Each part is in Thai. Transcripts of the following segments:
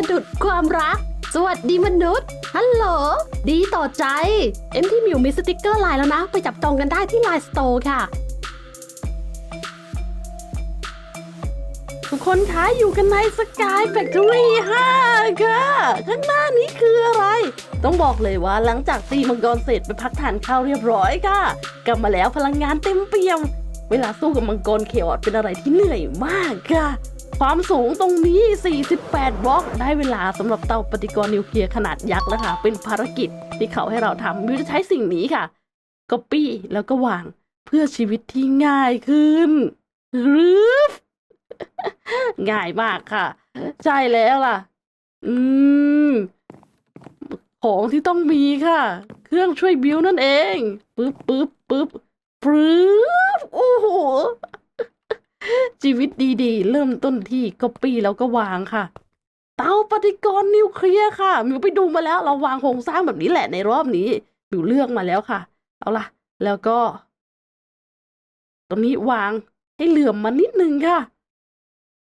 ะดุดความรัก สวัสดีมนุษย์ ฮัลโหล ดีต่อใจ เอ็มที่มิวมีสติกเกอร์ไลน์แล้วนะ ไปจับจองกันได้ที่ไลน์สโตร์ค่ะ ทุกคนคะอยู่กันในสกายแฟคทอรี่5ค่ะ ข้างหน้านี้คืออะไร ต้องบอกเลยว่าหลังจากตีมังกรเสร็จไปพักทานข้าวเรียบร้อยค่ะ กลับมาแล้วพลังงานเต็มเปี่ยม เวลาสู้กับมังกรเขออดเป็นอะไรที่เหนื่อยมากค่ะ ความสูงตรงนี้ 48 บล็อก ได้เวลาสำหรับเตาปฏิกรณ์นิวเคลียร์ขนาดยักษ์แล้วค่ะ เป็นภารกิจที่เขาให้เราทำมิวจะใช้สิ่งนี้ค่ะก๊อปปี้แล้วก็วางเพื่อชีวิตที่ง่ายขึ้นรืฟง่ายมากค่ะ ใช่แล้วล่ะ อืม ของที่ต้องมีค่ะ เครื่องช่วยบิวนั่นเองปึ๊บปึ๊บปึ๊บปึ๊บโอ้โห ชีวิตดีๆ เริ่มต้นที่ก๊อปปี้แล้วก็วางค่ะ เตาปฏิกรณ์นิวเคลียร์ค่ะมิวไปดูมาแล้ว เราวางโครงสร้างแบบนี้แหละในรอบนี้มิวเลือกมาแล้วค่ะ เอาล่ะ แล้วก็ ตรงนี้วางให้เหลื่อมมานิดนึงค่ะ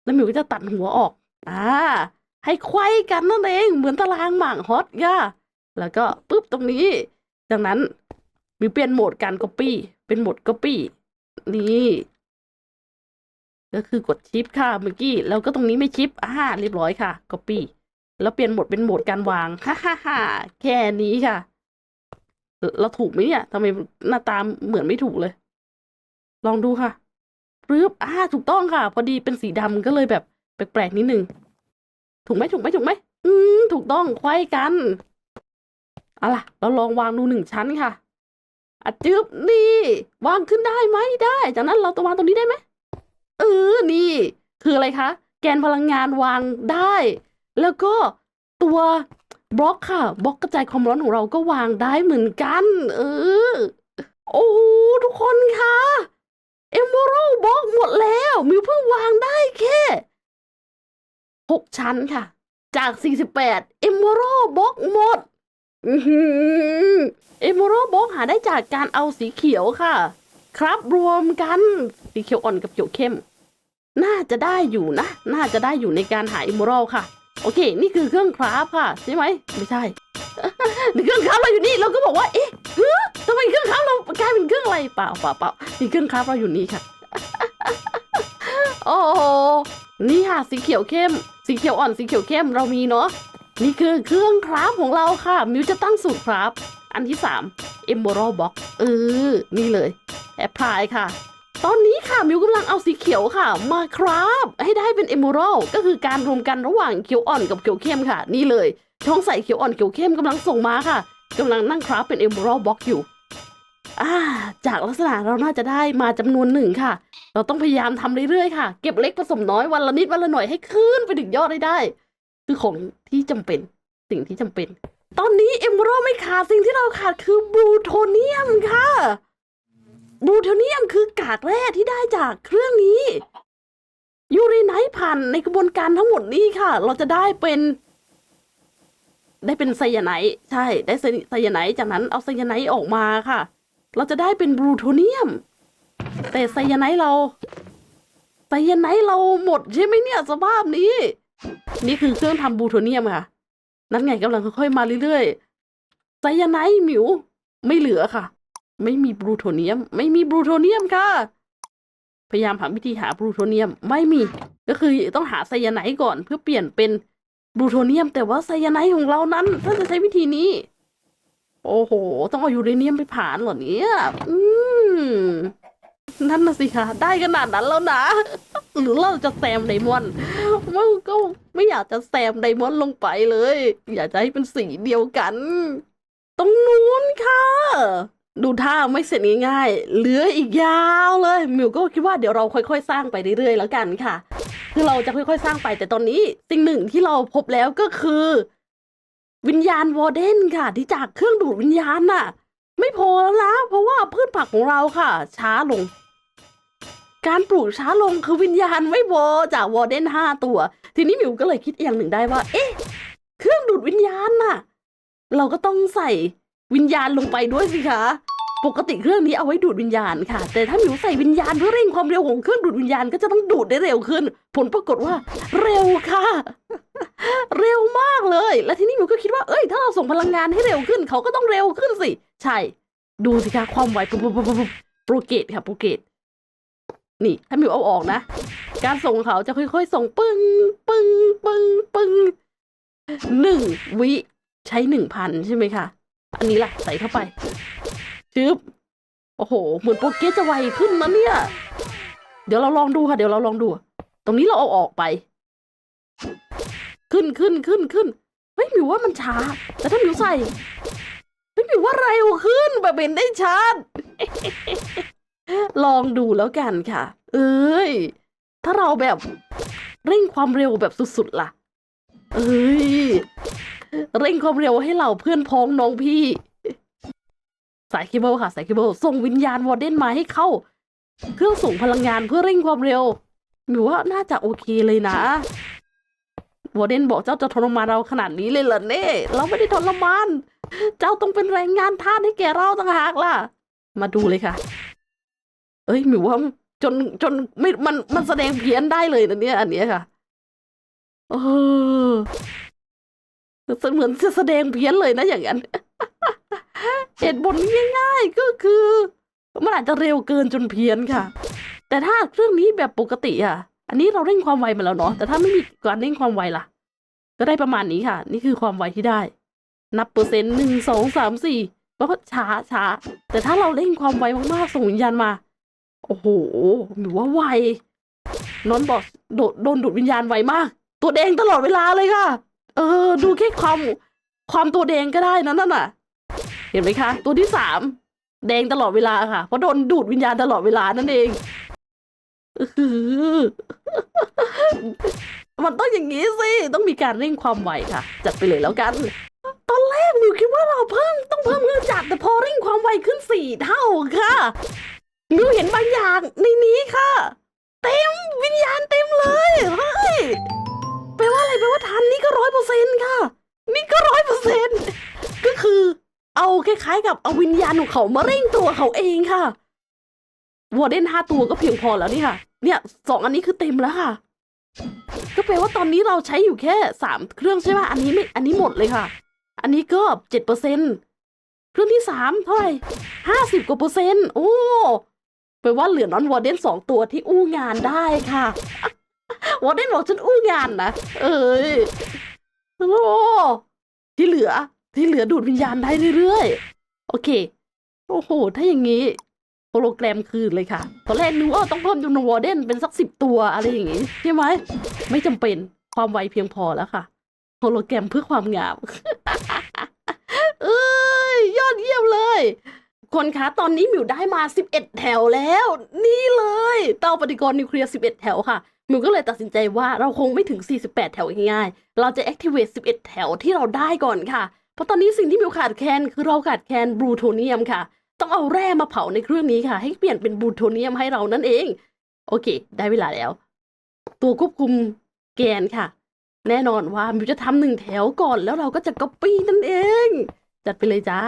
แล้วมิวก็จะตัดหัวออกอ่าให้ไขว้กันนั่นเอง เหมือนตารางหมากฮอตค่ะ แล้วก็ปุ๊บตรงนี้ ดังนั้นมิวเปลี่ยนโหมดการก๊อปปี้เป็นโหมดก๊อปปี้นี่ ก็คือกดชิปค่ะเมื่อกี้แล้วก็ตรงนี้ไม่ชิปอ่าเรียบร้อยค่ะก๊อปปี้แล้วเปลี่ยนโหมดเป็นโหมดการวางฮ่าฮ่าฮ่าแค่นี้ค่ะ เราถูกไหมเนี่ยทำไมหน้าตาเหมือนไม่ถูกเลย ลองดูค่ะปึ๊บอ่าถูกต้องค่ะ พอดีเป็นสีดำก็เลยแบบแปลกๆนิดนึงถูกไหมถูกไหมถูกไหมอืมถูกต้องไขว้กันเอาล่ะ เราลองวางดูหนึ่งชั้นค่ะอะจึ๊บนี่ วางขึ้นได้ไหมได้ จากนั้นเราจะวางตรงนี้ได้ไหม เออนี่ คืออะไรคะ แกนพลังงานวางได้ แล้วก็ตัวบล็อกค่ะบล็อกกระจายความร้อนของเราก็วางได้เหมือนกัน เออ โอ้โหทุกคนคะเอมเบรบล็อกหมดแล้วมิวเพิ่งวางได้แค่หกชั้นค่ะ จากสี่สิบแปดเอมเบรบล็อกหมดเอมเบรบล็อกหาได้จากการเอาสีเขียวค่ะ ครับรวมกันสีเขียวอ่อนกับเขียวเข้ม น่าจะได้อยู่นะ น่าจะได้อยู่ในการหาอิมมอรัลค่ะ โอเค นี่คือเครื่องคราฟค่ะ ใช่ไหม ไม่ใช่ เครื่องคราฟเราอยู่นี่ เราก็บอกว่า เอ๊ะเฮ้ยทำไมเครื่องคราฟเรากลายเป็นเครื่องอะไรเปล่าเปล่าเปล่านี่เครื่องคราฟเราอยู่นี่ค่ะ โอ้โห นี่ค่ะ สีเขียวเข้ม สีเขียวอ่อน สีเขียวเข้ม เรามีเนาะ นี่คือเครื่องคราฟของเราค่ะ มิวจะตั้งสูตรคราฟ อันที่สาม Emerald Box เออ นี่เลย แอปพลายค่ะ ตอนนี้ค่ะมิวกำลังเอาสีเขียวค่ะ มาคราฟให้ได้เป็น Emerald ก็คือการรวมกันระหว่างเขียวอ่อนกับเขียวเข้มค่ะ นี่เลย ช่องใส่เขียวอ่อนเขียวเข้มกำลังส่งมาค่ะกำลังนั่งคราฟเป็น Emerald Box อกอยู่อ่าจากลักษณะเราน่าจะได้มาจำนวนหนึ่งค่ะ เราต้องพยายามทำเรื่อยๆค่ะ เก็บเล็กผสมน้อยวันละนิดวันละหน่อยให้ขึ้นไปถึงยอดได้ได้ คือของที่จำเป็นสิ่งที่จำเป็น ตอนนี้เอมเบอร์ไม่ขาดสิ่งที่เราขาดคือบลูโทเนียมค่ะ บลูโทเนียมคือกากแร่ที่ได้จากเครื่องนี้ ยูเรไนท์ผ่านในกระบวนการทั้งหมดนี้ค่ะ เราจะได้เป็น ได้เป็นไซยาไนท์ใช่ ได้ไซไซยาไนท์จากนั้นเอาไซยาไนท์ออกมาค่ะ เราจะได้เป็นบลูโทเนียม แต่ไซยาไนท์เราไซยาไนท์เราหมดใช่ไหมเนี่ยสภาพนี้ นี่คือเครื่องทำบลูโทเนียมค่ะ นั่นไงกำลังค่อยๆมาเรื่อยๆไซยาไนท์หมิวไม่เหลือค่ะ ไม่มีบลูโทเนียม ไม่มีบลูโทเนียมค่ะ พยายามหาวิธีหาบลูโทเนียม ไม่มี ก็คือต้องหาไซยาไนท์ก่อนเพื่อเปลี่ยนเป็นบลูโทเนียม แต่ว่าไซยาไนท์ของเรานั้นถ้าจะใช้วิธีนี้ โอ้โห ต้องเอายูเรเนียมไปผ่านเหรอเนี่ย อืม นั่นน่ะสิคะได้ขนาดนั้นแล้วนะ หรือเราจะแซมไดมอนด์มันก็ไม่อยากจะแซมไดมอนด์ลงไปเลย อยากจะให้เป็นสีเดียวกัน ตรงนู้นค่ะ ดูท่าไม่เสร็จง่ายๆ เหลืออีกยาวเลยมิวก็คิดว่าเดี๋ยวเราค่อยๆ สร้างไปเรื่อยๆ แล้วกันค่ะ คือเราจะค่อยๆ สร้างไปแต่ตอนนี้สิ่งหนึ่งที่เราพบแล้วก็คือ วิญญาณวอร์เดนค่ะ ที่จากเครื่องดูดวิญญาณน่ะ ไม่พอแล้วนะเพราะว่าพืชผักของเราค่ะ ช้าลง การปลูกช้าลงคือวิญญาณไม่พอจากวอร์เดนห้าตัว ทีนี้มิวก็เลยคิดอย่างหนึ่งได้ว่า เอ๊ะ เครื่องดูดวิญญาณน่ะ เราก็ต้องใส่ วิญญาณลงไปด้วยสิคะ ปกติเครื่องนี้เอาไว้ดูดวิญญาณค่ะ แต่ถ้าหมิวใส่วิญญาณเพื่อเร่งความเร็วของเครื่องดูดวิญญาณก็จะต้องดูดได้เร็วขึ้น ผลปรากฏว่า เร็วค่ะ เร็วมากเลย และทีนี้มิวก็คิดว่า เอ้ย ถ้าเราส่งพลังงานให้เร็วขึ้น เขาก็ต้องเร็วขึ้นสิ ใช่ ดูสิคะความไวปุ๊บปุ๊บปุ๊บปุ๊บโปรเกตค่ะโปรเกต นี่ ถ้ามิวเอาออกนะ การส่งของเขาจะค่อย ๆ ส่งปึ้งปึ้งปึ้งปึ้งหนึ่งวิใช้หนึ่งพันใช่ไหมคะ อันนี้ล่ะ ใส่เข้าไปชึบโอ้โห เหมือนโปรเกตจะไวขึ้นนะเนี่ย เดี๋ยวเราลองดูค่ะ เดี๋ยวเราลองดู ตรงนี้เราเอาออกไป ขึ้นขึ้นขึ้นขึ้นเฮ้ยมิวว่ามันช้า แต่ถ้ามิวใส่เฮ้ยมิวว่าเร็วขึ้นแบบเห็นได้ชัด ลองดูแล้วกันค่ะ เอ้ย ถ้าเราแบบเร่งความเร็วแบบสุดๆล่ะ เอ้ย เร่งความเร็วให้เราเพื่อนพ้องน้องพี่ สายเคเบิลค่ะ สายเคเบิลส่งวิญญาณวอร์เดนมาให้เข้า เครื่องส่งพลังงานเพื่อเร่งความเร็วหมิวว่าน่าจะโอเคเลยนะวอร์เดนบอกเจ้าจะทรมานเราขนาดนี้เลยเหรอเน่เราไม่ได้ทรมาน เจ้าต้องเป็นแรงงานทาสให้แก่เราต่างหากล่ะ มาดูเลยค่ะ เอ้ยหมิวว่าจนจนไม่มันมันแสดงเพี้ยนได้เลยนะเนี่ย อันเนี้ยค่ะเออ เหมือนจะแสดงเพี้ยนเลยนะอย่างนั้นเหตุผลง่ายๆก็คือ มันอาจจะเร็วเกินจนเพี้ยนค่ะ แต่ถ้าเครื่องนี้แบบปกติอะ อันนี้เราเร่งความไวมาแล้วเนาะแต่ถ้าไม่มีการเร่งความไวล่ะ ก็ได้ประมาณนี้ค่ะ นี่คือความไวที่ได้ นับเปอร์เซ็นต์หนึ่งสองสามสี่แล้วก็ช้าช้าแต่ถ้าเราเร่งความไวมากๆส่งวิญญาณมา โอ้โหหรือว่าไวนอนบอกโดดโดนดูดวิญญาณไวมาก ตัวแดงตลอดเวลาเลยค่ะ เออ ดูแค่ความความตัวแดงก็ได้นะนั่นน่ะ เห็นไหมคะ ตัวที่สามแดงตลอดเวลาค่ะ เพราะโดนดูดวิญญาณตลอดเวลานั่นเองมันต้องอย่างนี้สิ ต้องมีการเร่งความไวค่ะ จัดไปเลยแล้วกัน ตอนแรกมิวคิดว่าเราเพิ่มต้องเพิ่มเงินจัดแต่พอเร่งความไวขึ้นสี่เท่าค่ะมิวเห็นบางอย่างในนี้ค่ะ เต็มวิญญาณเต็มเลยเฮ้ย แปลว่าอะไรแปลว่าทันนี่ก็ร้อยเปอร์เซ็นค่ะ นี่ก็ร้อยเปอร์เซ็นก็คือ เอาคล้ายๆกับเอาวิญญาณของเขามาเร่งตัวเขาเองค่ะวอร์เดนห้าตัวก็เพียงพอแล้วนี่ค่ะ เนี่ยสองอันนี้คือเต็มแล้วค่ะ ก็แปลว่าตอนนี้เราใช้อยู่แค่สามเครื่องใช่ไหมอันนี้ไม่อันนี้หมดเลยค่ะ อันนี้ก็เจ็ดเปอร์เซ็นเครื่องที่สามเท่าไหร่ห้าสิบกว่าเปอร์เซ็นต์โอ้แปลว่าเหลือนอนวอร์เดนสองตัวที่อู้งานได้ค่ะ วอร์เดนบอกฉันอู้งานนะ เอ้ยโอ้ที่เหลือ ที่เหลือดูดวิญญาณได้เรื่อยๆ โอเค โอ้โห ถ้าอย่างนี้โปรแกรมคืนเลยค่ะ ตอนแรกนึกว่าต้องเพิ่มจำนวนวอร์เดนเป็นสักสิบตัวอะไรอย่างงี้ใช่ไหม ไม่จำเป็นความไวเพียงพอแล้วค่ะโปรแกรมเพื่อความงาม เอ้ย ยอดเยี่ยมเลย คนคะตอนนี้มิวได้มา 11 แถวแล้ว นี่เลย เตาปฏิกรณ์นิวเคลียร์ 11 แถวค่ะ มิวก็เลยตัดสินใจว่าเราคงไม่ถึง 48 แถวง่ายๆ เราจะ activate 11 แถวที่เราได้ก่อนค่ะ เพราะตอนนี้สิ่งที่มิวขาดแคลนคือเราขาดแคลนบลูโทเนียมค่ะ ต้องเอาแร่มาเผาในเครื่องนี้ค่ะ ให้เปลี่ยนเป็นบลูโทเนียมให้เรานั่นเอง โอเค ได้เวลาแล้ว ตัวควบคุมแกนค่ะ แน่นอนว่ามิวจะทำหนึ่งแถวก่อนแล้วเราก็จะก๊อปปี้นั่นเอง จัดไปเลยจ้า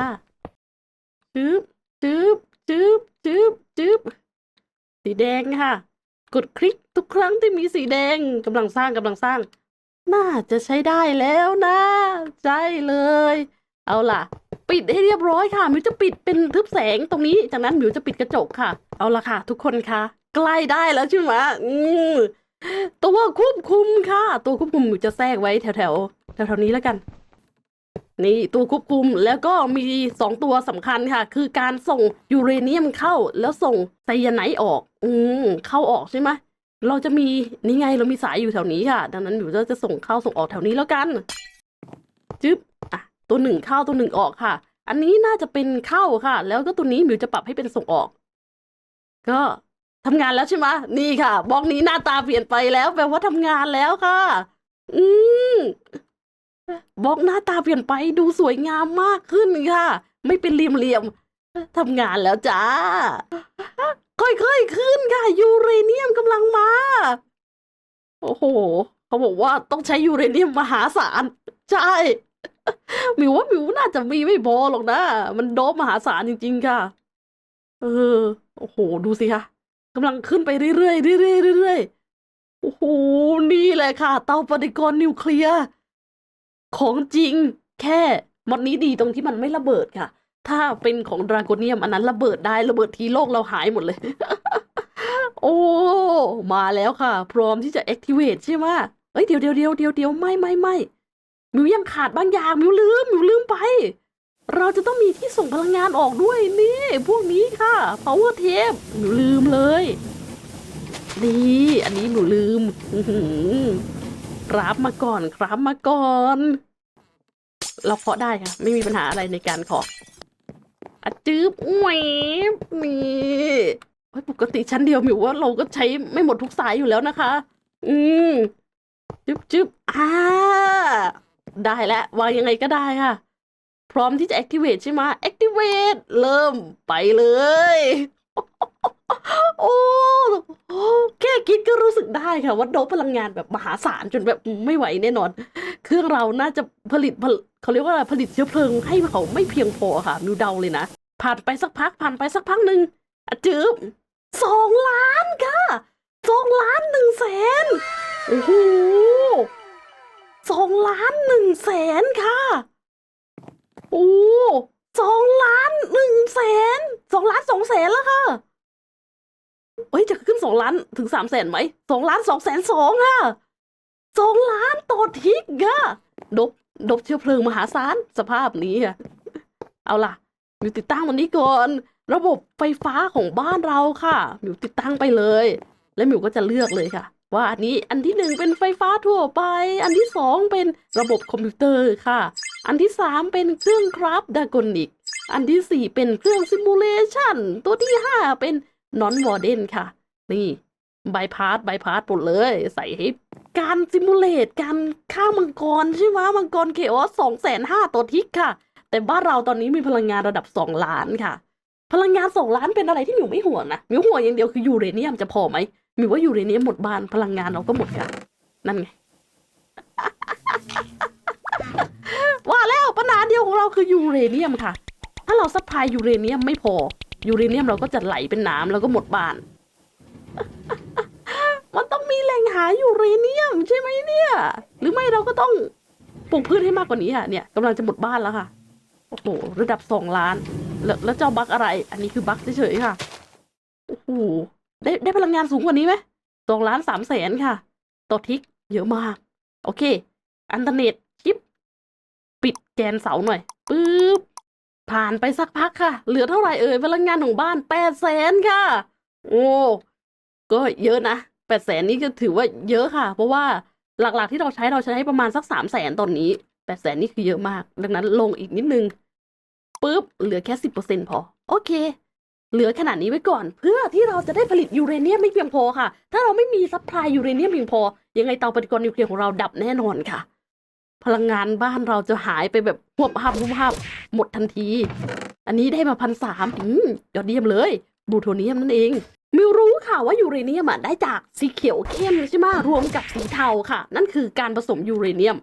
จึ๊บจึ๊บจึ๊บจึ๊บจึ๊บสีแดงค่ะ กดคลิกทุกครั้งที่มีสีแดงกำลังสร้างกำลังสร้าง น่าจะใช้ได้แล้วนะใช่เลย เอาล่ะ ปิดให้เรียบร้อยค่ะมิวจะปิดเป็นทึบแสงตรงนี้จากนั้นมิวจะปิดกระจกค่ะ เอาล่ะค่ะ ทุกคนคะใกล้ได้แล้วใช่ไหมอืมตัวควบคุมค่ะ ตัวควบคุมมิวจะแทรกไว้แถวแถวแถวแถวๆนี้แล้วกัน นี่ตัวควบคุมแล้วก็มีสองตัวสำคัญค่ะ คือการส่งยูเรเนียมเข้าแล้วส่งไซยาไนด์ออก อืมเข้าออกใช่ไหมเราจะมีนี่ไงเรามีสายอยู่แถวนี้ค่ะ ดังนั้นมิวจะจะส่งเข้าส่งออกแถวนี้แล้วกันจึ๊บอะตัวหนึ่งเข้าตัวหนึ่งออกค่ะ อันนี้น่าจะเป็นเข้าค่ะ แล้วก็ตัวนี้มิวจะปรับให้เป็นส่งออก ก็ทำงานแล้วใช่ไหมนี่ค่ะบล็อกนี้หน้าตาเปลี่ยนไปแล้วแปลว่าทำงานแล้วค่ะ อืม บล็อกหน้าตาเปลี่ยนไปดูสวยงามมากขึ้นค่ะ ไม่เป็นเหลี่ยมๆทำงานแล้วจ้า ค่อยๆขึ้นค่ะ ยูเรเนียมกำลังมา โอ้โห เขาบอกว่าต้องใช้ยูเรเนียมมหาศาล ใช่มิวว่ามิวน่าจะมีไม่พอหรอกนะ มันโดบมหาศาลจริง ๆ ค่ะ เออ โอ้โห ดูสิคะกำลังขึ้นไปเรื่อยๆเรื่อยๆเรื่อยๆโอ้โห นี่แหละค่ะ เตาปฏิกรณ์นิวเคลียร์ ของจริงแค่มอดนี้ดีตรงที่มันไม่ระเบิดค่ะ ถ้าเป็นของดราโกเนียมอันนั้นระเบิดได้ระเบิดทีโลกเราหายหมดเลย โอ้ มาแล้วค่ะ พร้อมที่จะ activate ใช่ไหมเอ้ยเดี๋ยวเดี๋ยวเดี๋ยวเดี๋ยวเดี๋ยวไม่ไม่ไม่มิวยังขาดบางอย่างมิวลืมมิวลืมไป เราจะต้องมีที่ส่งพลังงานออกด้วยนี่ พวกนี้ค่ะ power tape มิวลืมเลย นี่ อันนี้หนูลืม ครับมาก่อนครับมาก่อน เราเคาะได้ค่ะ ไม่มีปัญหาอะไรในการเคาะอะจืบแหวบนี่เฮ้ยปกติชั้นเดียวมิวว่าเราก็ใช้ไม่หมดทุกสายอยู่แล้วนะคะ อืมจึ๊บจึ๊บอ่าได้แล้ววางยังไงก็ได้ค่ะ พร้อมที่จะ activate ใช่ไหม activate เริ่มไปเลย โอ้แค่คิดก็รู้สึกได้ค่ะว่าโดบพลังงานแบบมหาศาลจนแบบไม่ไหวแน่นอน เครื่องเราน่าจะผลิตเขาเรียกว่าผลิตเชื้อเพลิงให้เขาไม่เพียงพอค่ะมิวเดาเลยนะผ่านไปสักพักผ่านไปสักพักหนึ่งอจืบสองล้านค่ะสองล้านหนึ่งแสนโอ้โหสองล้านหนึ่งแสนค่ะโอ้สองล้านหนึ่งแสนสองล้านสองแสนแล้วค่ะ เฮ้ยจะขึ้นสองล้านถึงสามแสนไหมสองล้านสองแสนสองอะสองล้านต่อทิกอะดบดบเชื้อเพลิงมหาศาลสภาพนี้อะเอาล่ะมิวติดตั้งวันนี้ก่อน ระบบไฟฟ้าของบ้านเราค่ะมิวติดตั้งไปเลย แล้วมิวก็จะเลือกเลยค่ะ ว่าอันนี้อันที่หนึ่งเป็นไฟฟ้าทั่วไป อันที่สองเป็นระบบคอมพิวเตอร์ค่ะ อันที่สามเป็นเครื่องคราฟดากอนิก อันที่สี่เป็นเครื่องซิมูเลชันตัวที่ห้าเป็น นอนวอร์เดนค่ะ นี่บายพาสบายพาสหมดเลย ใส่ให้การซิมูเลตการฆ่ามังกรใช่ไหมมังกรเคออสสองแสนห้าตัวทิกค่ะ แต่บ้านเราตอนนี้มีพลังงานระดับสองล้านค่ะ พลังงานสองล้านเป็นอะไรที่หมิวไม่ห่วงนะหมิวห่วงอย่างเดียวคือยูเรเนียมจะพอไหมหมิวว่ายูเรเนียมหมดบ้านพลังงานเราก็หมดค่ะ นั่นไงว่าแล้วปัญหาเดียวของเราคือยูเรเนียมค่ะ ถ้าเราซัพพลายยูเรเนียมไม่พอ ยูเรเนียมเราก็จะไหลเป็นน้ำแล้วก็หมดบ้าน มันต้องมีแหล่งหายูเรเนียมใช่ไหมเนี่ย หรือไม่เราก็ต้องปลูกพืชให้มากกว่านี้อะเนี่ยกำลังจะหมดบ้านแล้วค่ะ โอ้โหระดับสองล้าน แล้วแล้วเจ้าบั๊กอะไร อันนี้คือบั๊กเฉยๆค่ะ โอ้โหได้ได้พลังงานสูงกว่านี้ไหมสองล้านสามแสนค่ะต่อทิกเยอะมาก โอเค อันเทอร์เน็ตชิป ปิดแกนเสาหน่อยปึ๊บ ผ่านไปสักพักค่ะ เหลือเท่าไหร่เอ่ยพลังงานของบ้านแปดแสนค่ะ โอ้ก็เยอะนะแปดแสนนี่ก็ถือว่าเยอะค่ะ เพราะว่าหลักๆที่เราใช้เราใช้ประมาณสักสามแสนตอนนี้แปดแสนนี่คือเยอะมาก ดังนั้นลงอีกนิดนึงปุ๊บเหลือแค่สิบเปอร์เซ็นพอ โอเค เหลือขนาดนี้ไว้ก่อน เพื่อที่เราจะได้ผลิตยูเรเนียมไม่เพียงพอค่ะ ถ้าเราไม่มีซัพพลายยูเรเนียมเพียงพอ ยังไงเตาปฏิกรณ์นิวเคลียร์ของเราดับแน่นอนค่ะ พลังงานบ้านเราจะหายไปแบบหวบหับหวบหับหมดทันที อันนี้ได้มาพันสามอืมยอดเยี่ยมเลยบูโทเนียมนั่นเองมิวรู้ค่ะว่ายูเรเนียมอะได้จากสีเขียวเข้มใช่ไหมรวมกับสีเทาค่ะ นั่นคือการผสมยูเรเนียม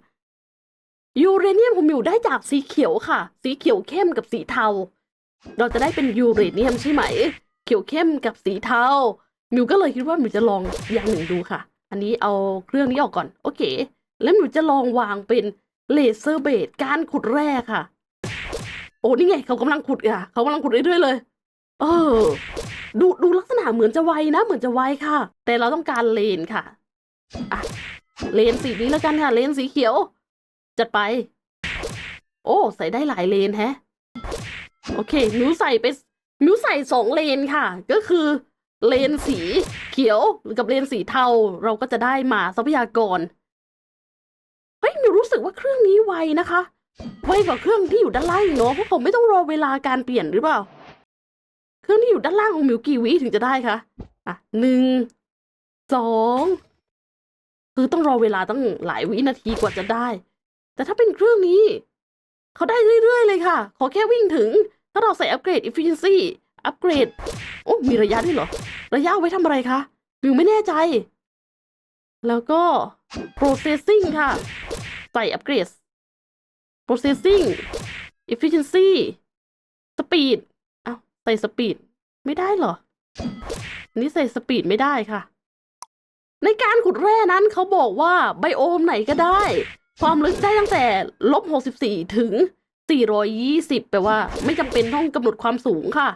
ยูเรเนียมของมิวได้จากสีเขียวค่ะ สีเขียวเข้มกับสีเทา เราจะได้เป็นยูเรเนียมใช่ไหม เขียวเข้มกับสีเทามิวก็เลยคิดว่ามิวจะลองอย่างหนึ่งดูค่ะ อันนี้เอาเครื่องนี้ออกก่อน โอเค แล้วมิวจะลองวางเป็นเลเซอร์เบดการขุดแร่ค่ะ โอ้นี่ไงเขากำลังขุดอะเขากำลังขุดเรื่อยๆเลย เออ ดูดูลักษณะเหมือนจะไวนะ เหมือนจะไวค่ะ แต่เราต้องการเลนค่ะอะเลนสีนี้แล้วกันค่ะ เลนสีเขียว จัดไป โอ้ใส่ได้หลายเลนแฮะ โอเคมิวใส่ไปมิวใส่สองเลนค่ะ ก็คือเลนสีเขียวกับเลนสีเทาเราก็จะได้มาทรัพยากร กว่าเครื่องนี้ไวนะคะ ไวกว่าเครื่องที่อยู่ด้านล่างเนาะเพราะผมไม่ต้องรอเวลาการเปลี่ยนหรือเปล่า เครื่องที่อยู่ด้านล่างของมิวกี่วิถึงจะได้คะอะหนึ่งสองคือต้องรอเวลาตั้งหลายวินาทีกว่าจะได้ แต่ถ้าเป็นเครื่องนี้ เขาได้เรื่อยๆเลยค่ะ ขอแค่วิ่งถึง ถ้าเราใส่อัปเกรด efficiency อัปเกรด โอ้มีระยะด้วยเหรอ ระยะไว้ทำอะไรคะมิวไม่แน่ใจ แล้วก็ processing ค่ะ ใส่อัปเกรด processing efficiency speed เอ้าใส่สปีดไม่ได้เหรอนนี้ใส่สปีดไม่ได้ค่ะ ในการขุดแร่นั้นเขาบอกว่าไบโอมไหนก็ได้ ความลึกได้ตั้งแต่ลบ64ถึง420แปลว่า ไม่จำเป็นต้องกำหนดความสูงค่ะ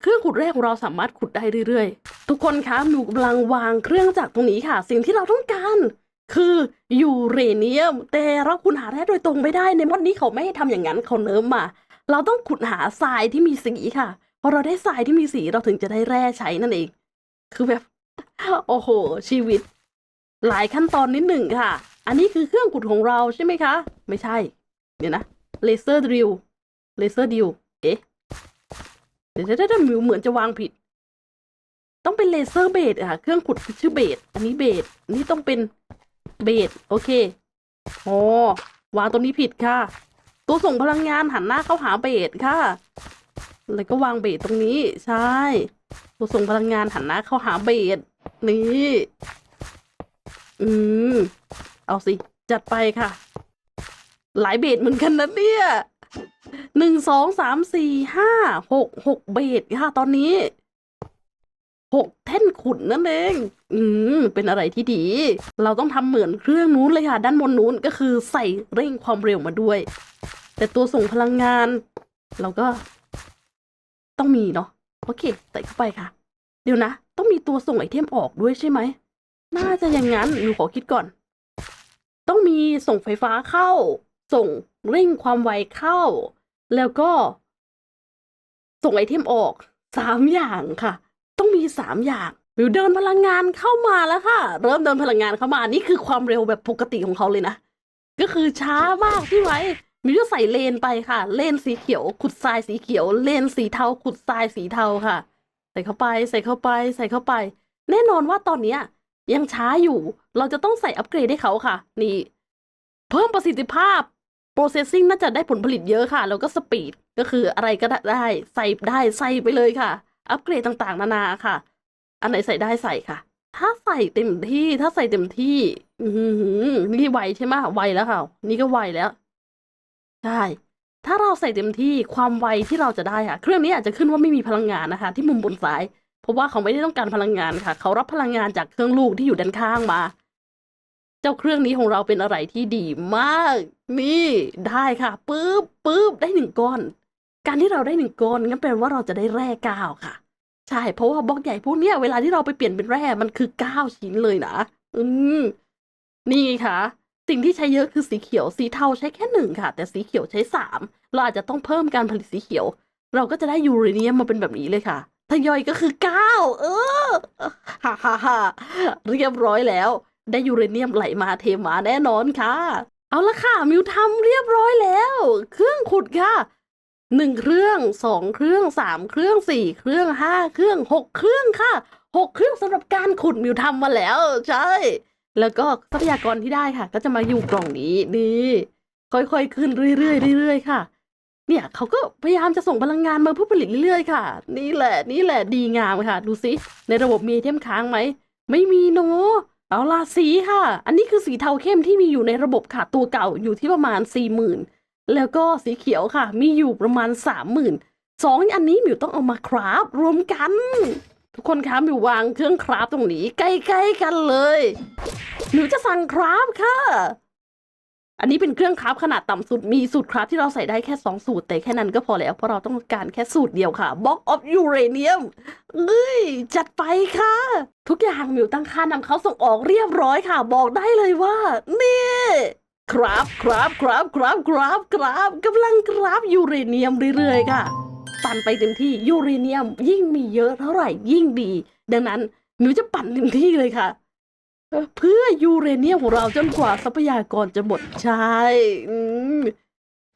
เครื่องขุดแร่ของเราสามารถขุดได้เรื่อยๆ ทุกคนคะหนูกำลังวางเครื่องจักตรงนี้ค่ะ สิ่งที่เราต้องการ คือยูเรเนียม แต่เราขุดหาแร่โดยตรงไม่ได้ในมอดนี้เขาไม่ให้ทำอย่างนั้นเขาเนิมมา เราต้องขุดหาทรายที่มีสีค่ะพอเราได้ทรายที่มีสีเราถึงจะได้แร่ใช้นั่นเอง คือแบบ โอ้โห ชีวิต หลายขั้นตอนนิดหนึ่งค่ะ อันนี้คือเครื่องขุดของเราใช่ไหมคะ ไม่ใช่ เดี๋ยวนะเลเซอร์ดริลเลเซอร์ดิลเอ๊ะเดี๋ยวเดี๋ยวเดี๋ยวมิวเหมือนจะวางผิด ต้องเป็นเลเซอร์เบสอะค่ะ เครื่องขุดชื่อเบสอันนี้เบสอันนี้ต้องเป็น เบสโอเคอ๋อวางตรงนี้ผิดค่ะ ตัวส่งพลังงานหันหน้าเข้าหาเบสค่ะ แล้วก็วางเบสตรงนี้ใช่ ตัวส่งพลังงานหันหน้าเข้าหาเบสนี่อืมเอาสิ จัดไปค่ะ หลายเบสเหมือนกันนะเนี่ยหนึ่งสองสามสี่ห้าหกหกเบสค่ะตอนนี้ กแท่นขุนนั่นเอง อืม เป็นอะไรที่ดี เราต้องทำเหมือนเครื่องนู้นเลยค่ะ ด้านบนนู้นก็คือใส่เร่งความเร็วมาด้วย แต่ตัวส่งพลังงาน เราก็ ต้องมีเนาะ โอเค ใส่เข้าไปค่ะ เดี๋ยวนะ ต้องมีตัวส่งไอเทมออกด้วยใช่ไหม น่าจะอย่างนั้น หนูขอคิดก่อน ต้องมีส่งไฟฟ้าเข้า ส่งเร่งความไวเข้า แล้วก็ ส่งไอเทมออกสามอย่างค่ะ ต้องมีสามอย่างวิวเดินพลังงานเข้ามาแล้วค่ะ เริ่มเดินพลังงานเข้ามานี่คือความเร็วแบบปกติของเขาเลยนะ ก็คือช้ามากพี่ไว้มิวจะใส่เลนไปค่ะ เลนสีเขียว ขุดทรายสีเขียว เลนสีเทา ขุดทรายสีเทาค่ะ ใส่เข้าไป ใส่เข้าไป ใส่เข้าไป แน่นอนว่าตอนเนี้ยยังช้าอยู่ เราจะต้องใส่อัปเกรดให้เขาค่ะ นี่ เพิ่มประสิทธิภาพ processing น่าจะได้ผลผลิตเยอะค่ะ แล้วก็สปีด ก็คืออะไรก็ได้ ใส่ได้ ใส่ไปเลยค่ะ อัปเกรดต่างๆ นานาค่ะ อันไหนใส่ได้ใส่ค่ะ ถ้าใส่เต็มที่ ถ้าใส่เต็มที่ อืนี่ไวใช่ไหมไวแล้วค่ะ นี่ก็ไวแล้ว ใช่ ถ้าเราใส่เต็มที่ความไวที่เราจะได้ค่ะ เครื่องนี้อาจจะขึ้นว่าไม่มีพลังงานนะคะ ที่มุมบนซ้าย เพราะว่าเขาไม่ได้ต้องการพลังงานค่ะ เขารับพลังงานจากเครื่องลูกที่อยู่ด้านข้างมาเจ้าเครื่องนี้ของเราเป็นอะไรที่ดีมาก นี่ได้ค่ะ ปึ๊บปึ๊บได้หนึ่งก้อน การที่เราได้หนึ่งก้อนงั้นแปลว่าเราจะได้แร่เก้าค่ะ ใช่ เพราะว่าบล็อกใหญ่พวกเนี้ยเวลาที่เราไปเปลี่ยนเป็นแร่มันคือเก้าชิ้นเลยนะอืมนี่ไงค่ะ สิ่งที่ใช้เยอะคือสีเขียวสีเทาใช้แค่หนึ่งค่ะ แต่สีเขียวใช้สามเราอาจจะต้องเพิ่มการผลิตสีเขียว เราก็จะได้ยูเรเนียมมาเป็นแบบนี้เลยค่ะทยอยก็คือเก้าเออฮ่าฮ่าฮ่าเรียบร้อยแล้ว ได้ยูเรเนียมไหลมาเทมาแน่นอนค่ะ เอาละค่ะมิวทำเรียบร้อยแล้ว เครื่องขุดค่ะ หนึ่งเครื่องสองเครื่องสามเครื่องสี่เครื่องห้าเครื่องหกเครื่องค่ะหกเครื่องสำหรับการขุดมิวทำมาแล้ว ใช่ แล้วก็ทรัพยากรที่ได้ค่ะ ก็จะมาอยู่กล่องนี้นี่ค่อยๆขึ้นเรื่อยๆเรื่อยๆค่ะ เนี่ยเขาก็พยายามจะส่งพลังงานมาเพื่อผลิตเรื่อยๆค่ะ นี่แหละนี่แหละดีงามค่ะ ดูสิในระบบมีเทมค้างไหมไม่มีเนอะเอาล่ะสีค่ะ อันนี้คือสีเทาเข้มที่มีอยู่ในระบบค่ะตัวเก่าอยู่ที่ประมาณสี่หมื่น แล้วก็สีเขียวค่ะ มีอยู่ประมาณสามหมื่นสองอันนี้มิวต้องเอามาคราฟรวมกัน ทุกคนคะมิววางเครื่องคราฟตรงนี้ใกล้ๆกันเลยมิวจะสั่งคราฟค่ะ อันนี้เป็นเครื่องคราฟขนาดต่ำสุดมีสูตรคราฟที่เราใส่ได้แค่สองสูตร แต่แค่นั้นก็พอแล้วเพราะเราต้องการแค่สูตรเดียวค่ะ Box of Uranium เนียมเอ้ยจัดไปค่ะ ทุกอย่างมิวตั้งค่านำเขาส่งออกเรียบร้อยค่ะ บอกได้เลยว่านี่ ครับครับครับครับครับครับกำลังกราฟยูเรเนียมเรื่อยๆค่ะ ปั่นไปเต็มที่ยูเรเนียมยิ่งมีเยอะเท่าไหร่ยิ่งดี ดังนั้นมิวจะปั่นเต็มที่เลยค่ะ เพื่อยูเรเนียมของเราจนกว่าทรัพยากรจะหมดใช่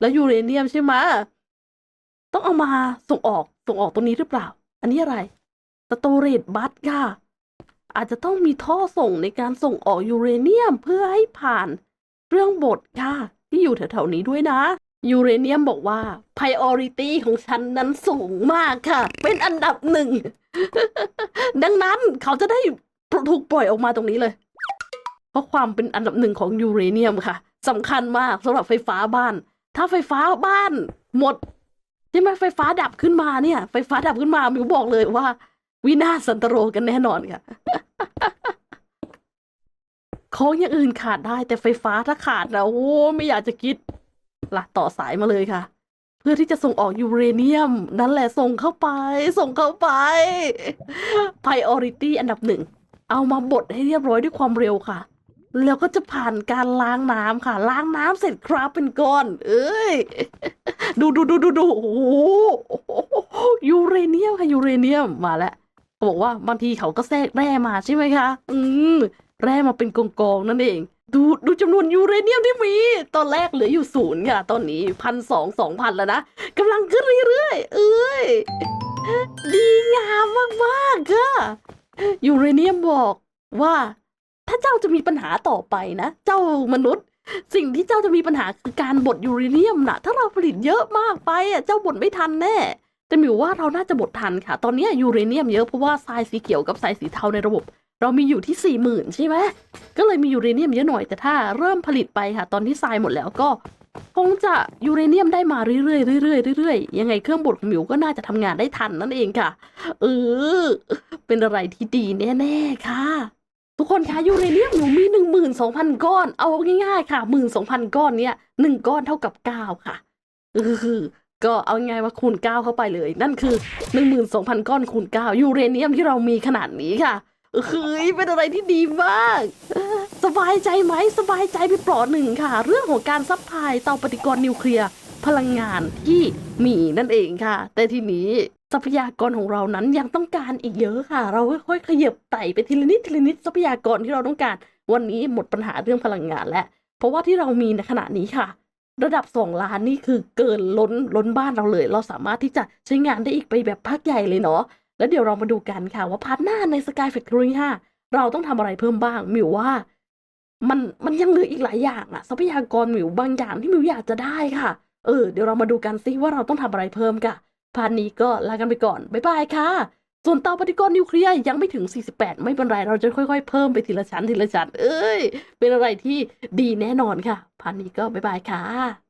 แล้วยูเรเนียมใช่ไหมต้องเอามาส่งออกส่งออกตรงนี้หรือเปล่า อันนี้อะไรสโตเรจบัสค่ะ อาจจะต้องมีท่อส่งในการส่งออกยูเรเนียมเพื่อให้ผ่าน เรื่องบดค่ะ ที่อยู่แถวๆนี้ด้วยนะ ยูเรเนียมบอกว่า priority ของฉันนั้นสูงมากค่ะ เป็นอันดับหนึ่ง ดังนั้นเขาจะได้ถูกปล่อยออกมาตรงนี้เลย เพราะความเป็นอันดับหนึ่งของยูเรเนียมค่ะสำคัญมากสำหรับไฟฟ้าบ้าน ถ้าไฟฟ้าบ้านหมดใช่ไหมไฟฟ้าดับขึ้นมาเนี่ย ไฟฟ้าดับขึ้นมามิวบอกเลยว่า วินาศสันตโรกันแน่นอนค่ะ ของอย่างอื่นขาดได้ แต่ไฟฟ้าถ้าขาดนะโอ้ไม่อยากจะคิดละต่อสายมาเลยค่ะ เพื่อที่จะส่งออกยูเรเนียม นั่นแหละส่งเข้าไป ส่งเข้าไป priority อันดับหนึ่ง เอามาบดให้เรียบร้อยด้วยความเร็วค่ะ แล้วก็จะผ่านการล้างน้ำค่ะ ล้างน้ำเสร็จครับเป็นก้อน เอ้ย ดูดูดูดูดูโอ้ยูเรเนียมค่ะยูเรเนียมมาแล้วบอกว่าบางทีเขาก็แทรกแร่มาใช่ไหมคะ อืม แร่มาเป็นกองๆนั่นเอง ดูดูจำนวนยูเรเนียมที่มี ตอนแรกเหลืออยู่ศูนย์ค่ะ ตอนนี้พันสองสองพันแล้วนะกำลังขึ้นเรื่อยๆ เอ้ย ดีงามมากๆค่ะยูเรเนียมบอกว่า ถ้าเจ้าจะมีปัญหาต่อไปนะ เจ้ามนุษย์ สิ่งที่เจ้าจะมีปัญหาคือการบดยูเรเนียมนะถ้าเราผลิตเยอะมากไปอะเจ้าบดไม่ทันแน่แต่หมิวว่าเราน่าจะบดทันค่ะ ตอนนี้ยูเรเนียมเยอะเพราะว่าทรายสีเขียวกับทรายสีเทาในระบบ เรามีอยู่ที่สี่หมื่นใช่ไหมก็เลยมียูเรเนียมเยอะหน่อยแต่ถ้าเริ่มผลิตไปค่ะ ตอนที่ทรายหมดแล้วก็ คงจะยูเรเนียมได้มาเรื่อยๆเรื่อยๆเรื่อยๆยังไงเครื่องบดของหมิวก็น่าจะทำงานได้ทันนั่นเองค่ะเออเป็นอะไรที่ดีแน่ๆค่ะ ทุกคนคะยูเรเนียมหนูมีหนึ่งหมื่นสองพันก้อน เอาง่ายๆค่ะหมื่นสองพันก้อนเนี้ยหนึ่งก้อนเท่ากับเก้าค่ะเออก็เอาง่ายว่าคูณเก้าเข้าไปเลย นั่นคือหนึ่งหมื่นสองพันก้อนคูณเก้ายูเรเนียมที่เรามีขนาดนี้ค่ะ เฮ้ยเป็นอะไรที่ดีมาก สบายใจไหมสบายใจไปเปลอดหนึ่งค่ะ เรื่องของการซัพพลายเตาปฏิกรณ์นิวเคลียร์พลังงานที่มีนั่นเองค่ะ แต่ทีนี้ทรัพยากรของเรานั้นยังต้องการอีกเยอะค่ะ เราค่อยๆขยับไต่ไปทีละนิดทีละนิดทรัพยากรที่เราต้องการ วันนี้หมดปัญหาเรื่องพลังงานแล้วเพราะว่าที่เรามีในขณะนี้ค่ะ ระดับ 2 ล้านนี่คือเกินล้นล้นบ้านเราเลย เราสามารถที่จะใช้งานได้อีกไปแบบพักใหญ่เลยเนาะ แล้วเดี๋ยวเรามาดูกันค่ะว่าพาร์ทหน้าใน Sky Factory 5เราต้องทำอะไรเพิ่มบ้างมิวว่า มันมันยังเหลืออีกหลายอย่างอะทรัพยากรมิวบางอย่างที่มิวอยากจะได้ค่ะ เออเดี๋ยวเรามาดูกันซิว่าเราต้องทำอะไรเพิ่มค่ะพาร์ทนี้ก็ลากันไปก่อนบ๊ายบายค่ะ ส่วนเตาปฏิกรณ์นิวเคลียร์ยังไม่ถึง 48 ไม่เป็นไรเราจะค่อยๆ เพิ่มไปทีละชั้นทีละชั้นเอ้ยเป็นอะไรที่ดีแน่นอนค่ะพาร์ทนี้ก็บ๊ายบายค่ะ